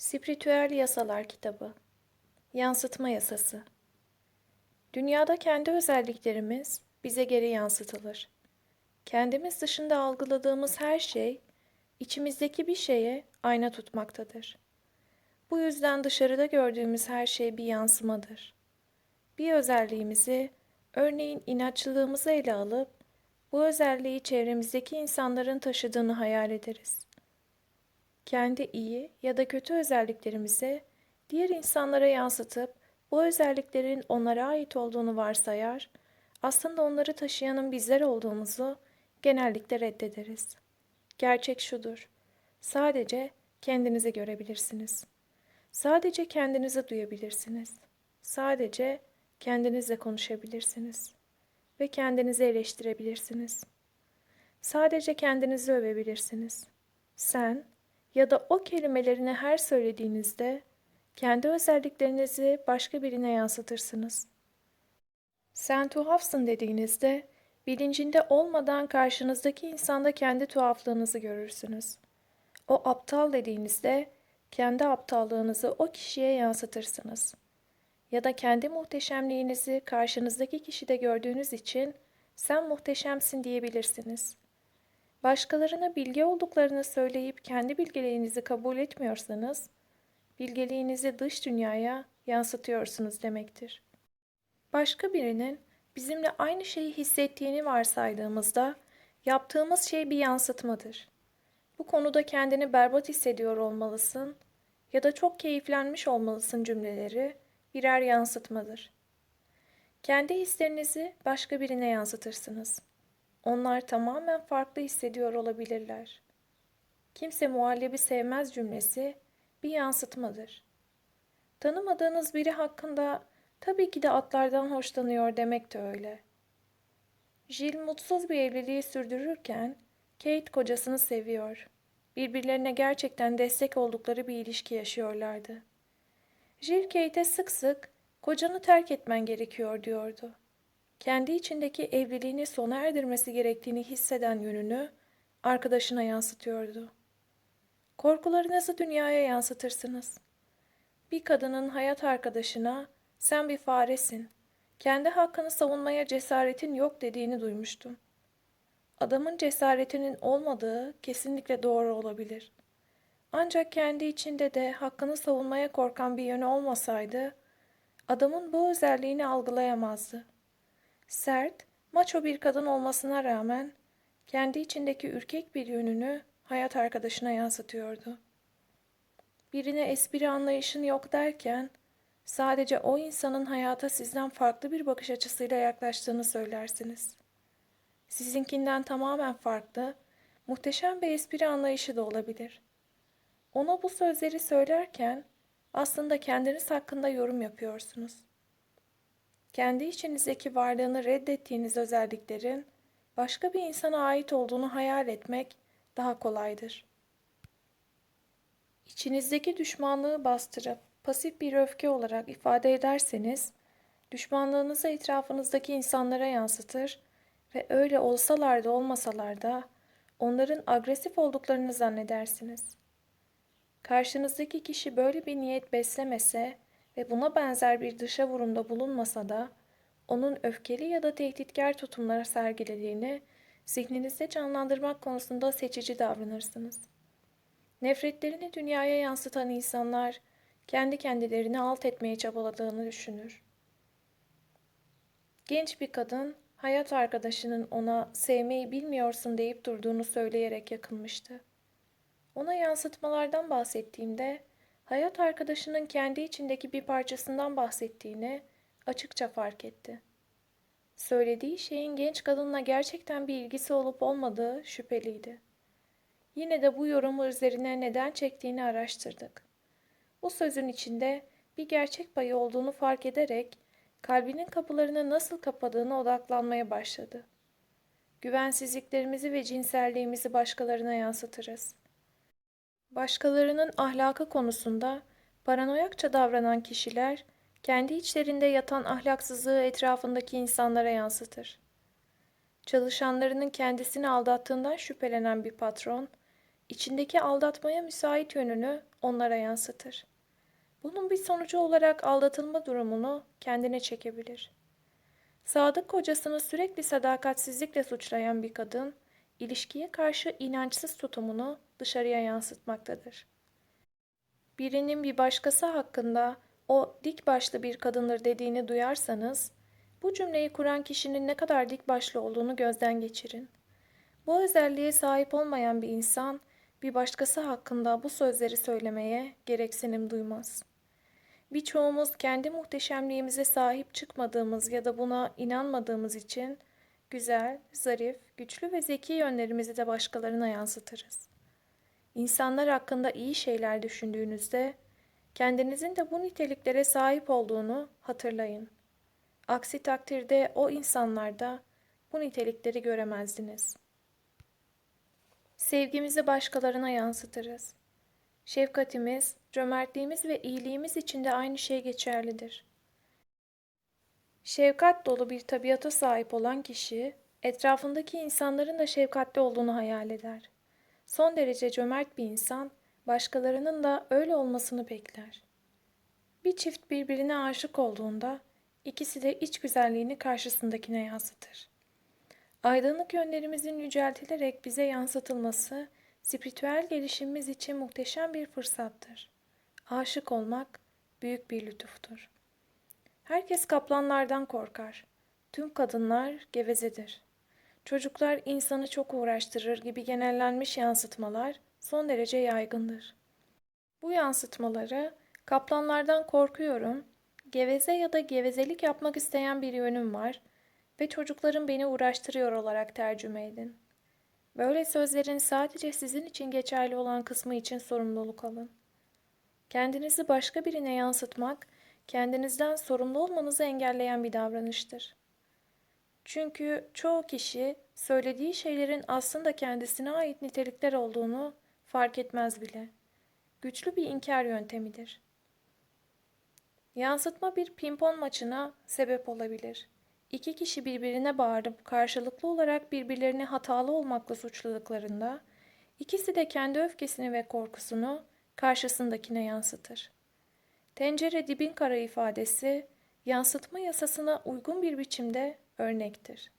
Spiritüel Yasalar Kitabı Yansıtma Yasası Dünyada kendi özelliklerimiz bize geri yansıtılır. Kendimiz dışında algıladığımız her şey, içimizdeki bir şeye ayna tutmaktadır. Bu yüzden dışarıda gördüğümüz her şey bir yansımadır. Bir özelliğimizi, örneğin inatçılığımızı ele alıp, bu özelliği çevremizdeki insanların taşıdığını hayal ederiz kendi iyi ya da kötü özelliklerimizi diğer insanlara yansıtıp bu özelliklerin onlara ait olduğunu varsayar, aslında onları taşıyanın bizler olduğumuzu genellikle reddederiz. Gerçek şudur. Sadece kendinizi görebilirsiniz. Sadece kendinizi duyabilirsiniz. Sadece kendinizle konuşabilirsiniz ve kendinizi eleştirebilirsiniz. Sadece kendinizi övebilirsiniz. Sen ya da o kelimelerini her söylediğinizde kendi özelliklerinizi başka birine yansıtırsınız. Sen tuhafsın dediğinizde bilincinde olmadan karşınızdaki insanda kendi tuhaflığınızı görürsünüz. O aptal dediğinizde kendi aptallığınızı o kişiye yansıtırsınız. Ya da kendi muhteşemliğinizi karşınızdaki kişide gördüğünüz için sen muhteşemsin diyebilirsiniz. Başkalarına bilgi olduklarını söyleyip kendi bilgeliğinizi kabul etmiyorsanız, bilgeliğinizi dış dünyaya yansıtıyorsunuz demektir. Başka birinin bizimle aynı şeyi hissettiğini varsaydığımızda yaptığımız şey bir yansıtmadır. Bu konuda kendini berbat hissediyor olmalısın ya da çok keyiflenmiş olmalısın cümleleri birer yansıtmadır. Kendi hislerinizi başka birine yansıtırsınız. Onlar tamamen farklı hissediyor olabilirler. Kimse muhallebi sevmez cümlesi bir yansıtmadır. Tanımadığınız biri hakkında tabii ki de atlardan hoşlanıyor demek de öyle. Jill mutsuz bir evliliği sürdürürken Kate kocasını seviyor. Birbirlerine gerçekten destek oldukları bir ilişki yaşıyorlardı. Jill Kate'e sık sık kocanı terk etmen gerekiyor diyordu kendi içindeki evliliğini sona erdirmesi gerektiğini hisseden yönünü arkadaşına yansıtıyordu. Korkularınızı dünyaya yansıtırsınız. Bir kadının hayat arkadaşına sen bir faresin, kendi hakkını savunmaya cesaretin yok dediğini duymuştum. Adamın cesaretinin olmadığı kesinlikle doğru olabilir. Ancak kendi içinde de hakkını savunmaya korkan bir yönü olmasaydı, adamın bu özelliğini algılayamazdı. Sert, maço bir kadın olmasına rağmen kendi içindeki ürkek bir yönünü hayat arkadaşına yansıtıyordu. Birine espri anlayışın yok derken sadece o insanın hayata sizden farklı bir bakış açısıyla yaklaştığını söylersiniz. Sizinkinden tamamen farklı, muhteşem bir espri anlayışı da olabilir. Ona bu sözleri söylerken aslında kendiniz hakkında yorum yapıyorsunuz kendi içinizdeki varlığını reddettiğiniz özelliklerin başka bir insana ait olduğunu hayal etmek daha kolaydır. İçinizdeki düşmanlığı bastırıp pasif bir öfke olarak ifade ederseniz, düşmanlığınızı etrafınızdaki insanlara yansıtır ve öyle olsalar da olmasalar da onların agresif olduklarını zannedersiniz. Karşınızdaki kişi böyle bir niyet beslemese, ve buna benzer bir dışa vurumda bulunmasa da onun öfkeli ya da tehditkar tutumlara sergilediğini zihninizde canlandırmak konusunda seçici davranırsınız. Nefretlerini dünyaya yansıtan insanlar kendi kendilerini alt etmeye çabaladığını düşünür. Genç bir kadın hayat arkadaşının ona sevmeyi bilmiyorsun deyip durduğunu söyleyerek yakınmıştı. Ona yansıtmalardan bahsettiğimde hayat arkadaşının kendi içindeki bir parçasından bahsettiğini açıkça fark etti. Söylediği şeyin genç kadınla gerçekten bir ilgisi olup olmadığı şüpheliydi. Yine de bu yorumu üzerine neden çektiğini araştırdık. Bu sözün içinde bir gerçek payı olduğunu fark ederek kalbinin kapılarını nasıl kapadığına odaklanmaya başladı. Güvensizliklerimizi ve cinselliğimizi başkalarına yansıtırız. Başkalarının ahlakı konusunda paranoyakça davranan kişiler kendi içlerinde yatan ahlaksızlığı etrafındaki insanlara yansıtır. Çalışanlarının kendisini aldattığından şüphelenen bir patron, içindeki aldatmaya müsait yönünü onlara yansıtır. Bunun bir sonucu olarak aldatılma durumunu kendine çekebilir. Sadık kocasını sürekli sadakatsizlikle suçlayan bir kadın, ilişkiye karşı inançsız tutumunu dışarıya yansıtmaktadır. Birinin bir başkası hakkında o dik başlı bir kadındır dediğini duyarsanız, bu cümleyi kuran kişinin ne kadar dik başlı olduğunu gözden geçirin. Bu özelliğe sahip olmayan bir insan, bir başkası hakkında bu sözleri söylemeye gereksinim duymaz. Birçoğumuz kendi muhteşemliğimize sahip çıkmadığımız ya da buna inanmadığımız için güzel, zarif, güçlü ve zeki yönlerimizi de başkalarına yansıtırız. İnsanlar hakkında iyi şeyler düşündüğünüzde kendinizin de bu niteliklere sahip olduğunu hatırlayın. Aksi takdirde o insanlarda bu nitelikleri göremezdiniz. Sevgimizi başkalarına yansıtırız. Şefkatimiz, cömertliğimiz ve iyiliğimiz için de aynı şey geçerlidir. Şefkat dolu bir tabiata sahip olan kişi, etrafındaki insanların da şefkatli olduğunu hayal eder. Son derece cömert bir insan, başkalarının da öyle olmasını bekler. Bir çift birbirine aşık olduğunda, ikisi de iç güzelliğini karşısındakine yansıtır. Aydınlık yönlerimizin yüceltilerek bize yansıtılması, spiritüel gelişimimiz için muhteşem bir fırsattır. Aşık olmak büyük bir lütuftur. Herkes kaplanlardan korkar. Tüm kadınlar gevezedir. Çocuklar insanı çok uğraştırır gibi genellenmiş yansıtmalar son derece yaygındır. Bu yansıtmaları kaplanlardan korkuyorum, geveze ya da gevezelik yapmak isteyen bir yönüm var ve çocuklarım beni uğraştırıyor olarak tercüme edin. Böyle sözlerin sadece sizin için geçerli olan kısmı için sorumluluk alın. Kendinizi başka birine yansıtmak, kendinizden sorumlu olmanızı engelleyen bir davranıştır. Çünkü çoğu kişi söylediği şeylerin aslında kendisine ait nitelikler olduğunu fark etmez bile. Güçlü bir inkar yöntemidir. Yansıtma bir pimpon maçına sebep olabilir. İki kişi birbirine bağırıp karşılıklı olarak birbirlerini hatalı olmakla suçladıklarında, ikisi de kendi öfkesini ve korkusunu karşısındakine yansıtır. Tencere dibin kara ifadesi, yansıtma yasasına uygun bir biçimde örnektir.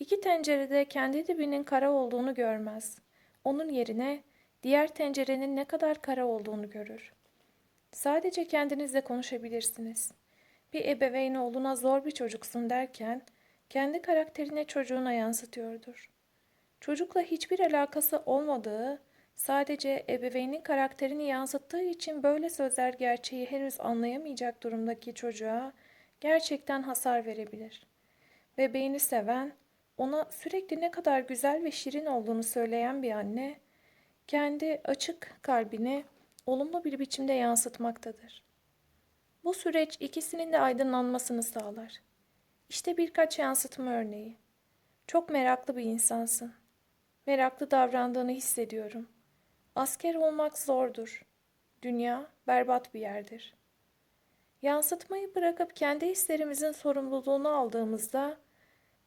İki tencerede kendi dibinin kara olduğunu görmez. Onun yerine diğer tencerenin ne kadar kara olduğunu görür. Sadece kendinizle konuşabilirsiniz. Bir ebeveyn oğluna zor bir çocuksun derken kendi karakterine çocuğuna yansıtıyordur. Çocukla hiçbir alakası olmadığı, sadece ebeveynin karakterini yansıttığı için böyle sözler gerçeği henüz anlayamayacak durumdaki çocuğa gerçekten hasar verebilir. Bebeğini seven, ona sürekli ne kadar güzel ve şirin olduğunu söyleyen bir anne, kendi açık kalbini olumlu bir biçimde yansıtmaktadır. Bu süreç ikisinin de aydınlanmasını sağlar. İşte birkaç yansıtma örneği. Çok meraklı bir insansın. Meraklı davrandığını hissediyorum. Asker olmak zordur. Dünya berbat bir yerdir. Yansıtmayı bırakıp kendi hislerimizin sorumluluğunu aldığımızda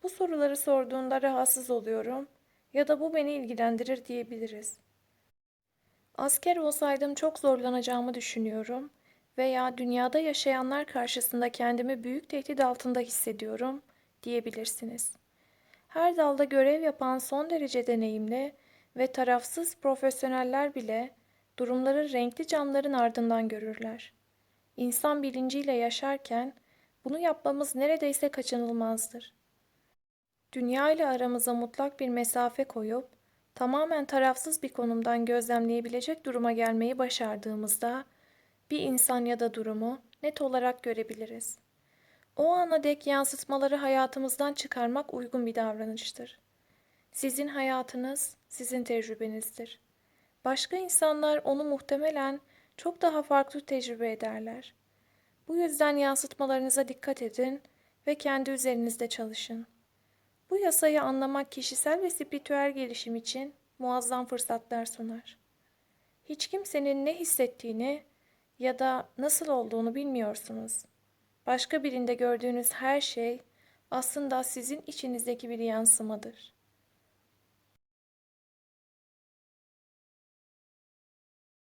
bu soruları sorduğunda rahatsız oluyorum ya da bu beni ilgilendirir diyebiliriz. Asker olsaydım çok zorlanacağımı düşünüyorum veya dünyada yaşayanlar karşısında kendimi büyük tehdit altında hissediyorum diyebilirsiniz. Her dalda görev yapan son derece deneyimli ve tarafsız profesyoneller bile durumları renkli camların ardından görürler. İnsan bilinciyle yaşarken bunu yapmamız neredeyse kaçınılmazdır. Dünya ile aramıza mutlak bir mesafe koyup tamamen tarafsız bir konumdan gözlemleyebilecek duruma gelmeyi başardığımızda bir insan ya da durumu net olarak görebiliriz. O ana dek yansıtmaları hayatımızdan çıkarmak uygun bir davranıştır. Sizin hayatınız sizin tecrübenizdir. Başka insanlar onu muhtemelen çok daha farklı tecrübe ederler. Bu yüzden yansıtmalarınıza dikkat edin ve kendi üzerinizde çalışın. Bu yasayı anlamak kişisel ve spiritüel gelişim için muazzam fırsatlar sunar. Hiç kimsenin ne hissettiğini ya da nasıl olduğunu bilmiyorsunuz. Başka birinde gördüğünüz her şey aslında sizin içinizdeki bir yansımadır.